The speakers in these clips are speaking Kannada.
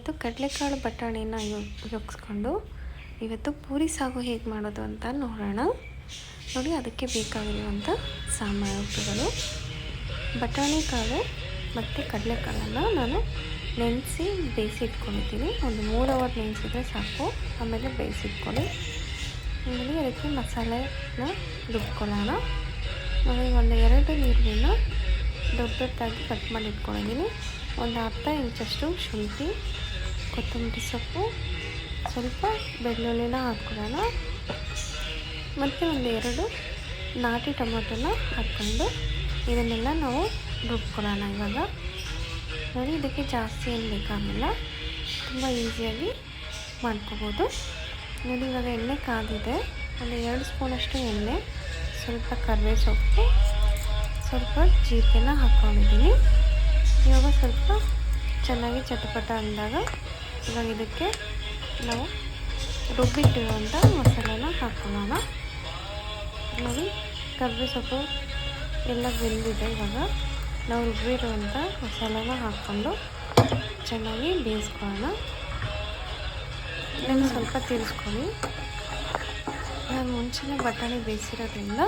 ಇವತ್ತು ಕಡಲೆಕಾಳು ಬಟಾಣಿನ ಉಪಯೋಗಿಸ್ಕೊಂಡು ಇವತ್ತು ಪೂರಿ ಸಾಗು ಹೇಗೆ ಮಾಡೋದು ಅಂತ ನೋಡೋಣ. ನೋಡಿ, ಅದಕ್ಕೆ ಬೇಕಾಗಿರುವಂಥ ಸಾಮಗ್ರಿಗಳು ಬಟಾಣಿ ಕಾಳು ಮತ್ತು ಕಡಲೆಕಾಳನ್ನು ನಾನು ನೆನೆಸಿ ಬೇಯಿಸಿ ಇಟ್ಕೊಂಡಿದ್ದೀನಿ ಒಂದು ಮೂರು ಅವರ್ ನೆನೆಸಿದ್ರೆ ಸಾಕು. ಆಮೇಲೆ ಬೇಯಿಸಿಟ್ಕೊಳ್ಳಿ. ಆಮೇಲೆ ಅದಕ್ಕೆ ಮಸಾಲೆನ ರುಬ್ಕೊಳ್ಳೋಣ. ನೋಡಿ, ಒಂದು ಎರಡು ನೀರಿನ ದೊಡ್ಡ ದೊಡ್ಡದಾಗಿ ಕಟ್ ಮಾಡಿ ಇಟ್ಕೊಂಡಿದ್ದೀನಿ ಒಂದು ಅರ್ಧ ಇಂಚಷ್ಟು ಶುಂಠಿ ಕೊತ್ತಂಬರಿ ಸೊಪ್ಪು ಸ್ವಲ್ಪ ಬೆಳ್ಳುಳ್ಳಿನ ಹಾಕ್ಕೊಳ್ಳೋಣ. ಮತ್ತು ಒಂದು ಎರಡು ನಾಟಿ ಟೊಮೊಟೊನ ಹಾಕ್ಕೊಂಡು ಇದನ್ನೆಲ್ಲ ನಾವು ರುಬ್ಕೊಳ್ಳೋಣ ಇವಾಗ. ನೋಡಿ, ಇದಕ್ಕೆ ಜಾಸ್ತಿ ಏನು ಬೇಕಾಗಿಲ್ಲ. ತುಂಬ ಈಸಿಯಾಗಿ ಮಾಡ್ಕೋಬೋದು. ನೋಡಿ, ಇವಾಗ ಎಣ್ಣೆ ಕಾದಿದೆ. ಒಂದು ಎರಡು ಸ್ಪೂನಷ್ಟು ಎಣ್ಣೆ, ಸ್ವಲ್ಪ ಕರಿವೆ ಸೊಪ್ಪು ಸ್ವಲ್ಪ ಜೀರಿಗೆನ ಹಾಕ್ಕೊಂಡಿದ್ದೀನಿ. ಇವಾಗ ಸ್ವಲ್ಪ ಚೆನ್ನಾಗಿ ಚಟಪಟ ಅಂದಾಗ ಇವಾಗ ಇದಕ್ಕೆ ನಾವು ರುಬ್ಬಿಟ್ಟಿರುವಂಥ ಮಸಾಲೆನ ಹಾಕ್ಕೊಳ್ಳೋಣ ನೋಡಿ ಕರ್ಬೆ ಸೊಪ್ಪು ಎಲ್ಲ ಬೆಂದಿದೆ ಇವಾಗ. ನಾವು ರುಬ್ಬಿರುವಂಥ ಮಸಾಲೆನ ಹಾಕ್ಕೊಂಡು ಚೆನ್ನಾಗಿ ಬೇಯಿಸ್ಕೊಳ್ಳೋಣ. ಇದನ್ನು ಸ್ವಲ್ಪ ತಿರ್ಸ್ಕೊಳ್ಳಿ. ನಾನು ಮುಂಚೆನೇ ಬಟಾಣಿ ಬೇಯಿಸಿರೋದ್ರಿಂದ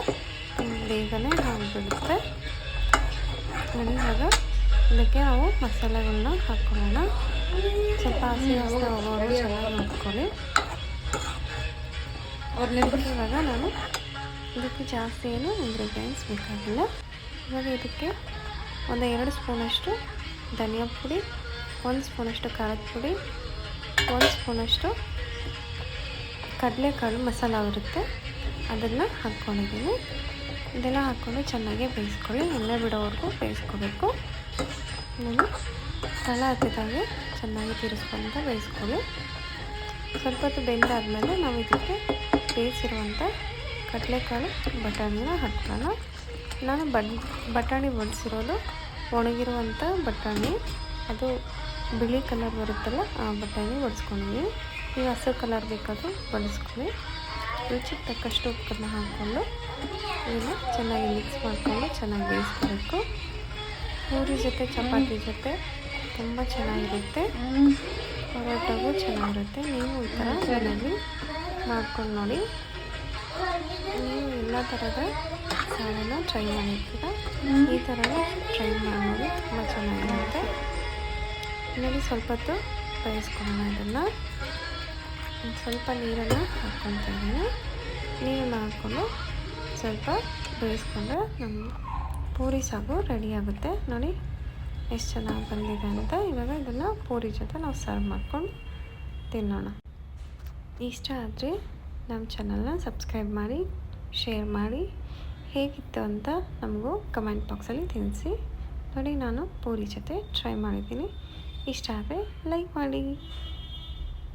ಬೇಗನೆ ಆಗಿಬಿಡುತ್ತೆ ನೋಡಿ ಇವಾಗ ಇದಕ್ಕೆ ನಾವು ಮಸಾಲೆಗಳನ್ನ ಹಾಕ್ಕೊಳ್ಳೋಣ ಸ್ವಲ್ಪ ಹಸಿ ಹೋಗೋರು ಚೆನ್ನಾಗಿ ಮಾಡ್ಕೊಳ್ಳಿ ಇವಾಗ ನಾನು ಇದಕ್ಕೆ ಜಾಸ್ತಿ ಏನು ಇಂಗ್ರೀಡಿಯೆಂಟ್ಸ್ ಬೇಕಾಗಿಲ್ಲ. ಇವಾಗ ಇದಕ್ಕೆ ಒಂದು ಎರಡು ಸ್ಪೂನಷ್ಟು ಧನಿಯಾ ಪುಡಿ, ಒಂದು ಸ್ಪೂನಷ್ಟು ಖಾರದ ಪುಡಿ, ಒಂದು ಸ್ಪೂನಷ್ಟು ಕಡಲೆಕಾಳು ಮಸಾಲ ಇರುತ್ತೆ. ಅದನ್ನು ಹಾಕ್ಕೊಂಡಿದ್ದೀನಿ. ಇದೆಲ್ಲ ಹಾಕ್ಕೊಂಡು ಚೆನ್ನಾಗಿ ಬೇಯಿಸ್ಕೊಳ್ಳಿ. ಎಣ್ಣೆ ಬಿಡೋವರೆಗೂ ಬೇಯಿಸ್ಕೋಬೇಕು. ನಾನು ತಳ ಹತ್ತಿದಾಗೆ ಚೆನ್ನಾಗಿ ತಿರ್ಸ್ಕೊಂಡು ಬೇಯಿಸ್ಕೊಳ್ಳಿ ಸ್ವಲ್ಪ ಹೊತ್ತು ಬೆಂದಾದಮೇಲೆ ನಾವು ಇದಕ್ಕೆ ಬೇಯಿಸಿರುವಂಥ ಕಡಲೆಕಾಳು ಬಟಾಣಿನ ಹಾಕೋಣ ನಾನು ಬಡ್ ಬಟಾಣಿ ಬಡಿಸಿರೋದು ಒಣಗಿರುವಂಥ ಬಟಾಣಿ. ಅದು ಬಿಳಿ ಕಲರ್ ಬರುತ್ತಲ್ಲ ಆ ಬಟಾಣಿ ಬಡಿಸ್ಕೊಂಡಿದ್ದೀನಿ ನೀವು ಹಸಿರು ಕಲರ್ ಬೇಕಾದರೂ ಬಳಸ್ಕೊಳ್ಳಿ. ರುಚಿಗೆ ತಕ್ಕಷ್ಟು ಉಪ್ಪನ್ನು ಹಾಕ್ಕೊಂಡು ಇದನ್ನು ಚೆನ್ನಾಗಿ ಮಿಕ್ಸ್ ಮಾಡಿಕೊಂಡು ಚೆನ್ನಾಗಿ ಬೇಯಿಸ್ಕೋಬೇಕು. ಪೂರಿ ಜೊತೆ, ಚಪಾತಿ ಜೊತೆ ತುಂಬ ಚೆನ್ನಾಗಿರುತ್ತೆ. ಪರೋಟಗೂ ಚೆನ್ನಾಗಿರುತ್ತೆ. ನೀವು ಈ ಥರ ಮನೆಯಲ್ಲಿ ಮಾಡ್ಕೊಂಡು ನೋಡಿ. ನೀವು ಎಲ್ಲ ಥರದ ಸಾರನ್ನ ಟ್ರೈ ಮಾಡಿರ್ತೀರ ಈ ಥರ ಟ್ರೈ ಮಾಡಿ ತುಂಬ ಚೆನ್ನಾಗಿರುತ್ತೆ. ನೋಡಿ ಸ್ವಲ್ಪ ಹೊತ್ತು ಇದನ್ನು. ಸ್ವಲ್ಪ ನೀರನ್ನು ಹಾಕ್ಕೊತಾ ಇದ್ದೀನಿ. ನೀರನ್ನು ಹಾಕ್ಕೊಂಡು ಸ್ವಲ್ಪ ಬೇಯಿಸ್ಕೊಂಡ್ರೆ ನಮ್ಮ ಪೂರಿ ಸಾಗು ರೆಡಿ ಆಗುತ್ತೆ. ನೋಡಿ. ಎಷ್ಟು ಚೆನ್ನಾಗಿ ಬಂದಿದೆ ಅಂತ ಇವಾಗ ಇದನ್ನು ಪೂರಿ ಜೊತೆ ನಾವು ಸರ್ವ್ ಮಾಡ್ಕೊಂಡು ತಿನ್ನೋಣ. ಇಷ್ಟ ಆದರೆ ನಮ್ಮ ಚಾನಲ್ನ ಸಬ್ಸ್ಕ್ರೈಬ್ ಮಾಡಿ ಶೇರ್ ಮಾಡಿ, ಹೇಗಿತ್ತು ಅಂತ ನಮಗೂ ಕಮೆಂಟ್ ಬಾಕ್ಸಲ್ಲಿ ತಿಳಿಸಿ. ನೋಡಿ ನಾನು ಪೂರಿ ಜೊತೆ ಟ್ರೈ ಮಾಡಿದ್ದೀನಿ. ಇಷ್ಟ ಆದರೆ ಲೈಕ್ ಮಾಡಿ.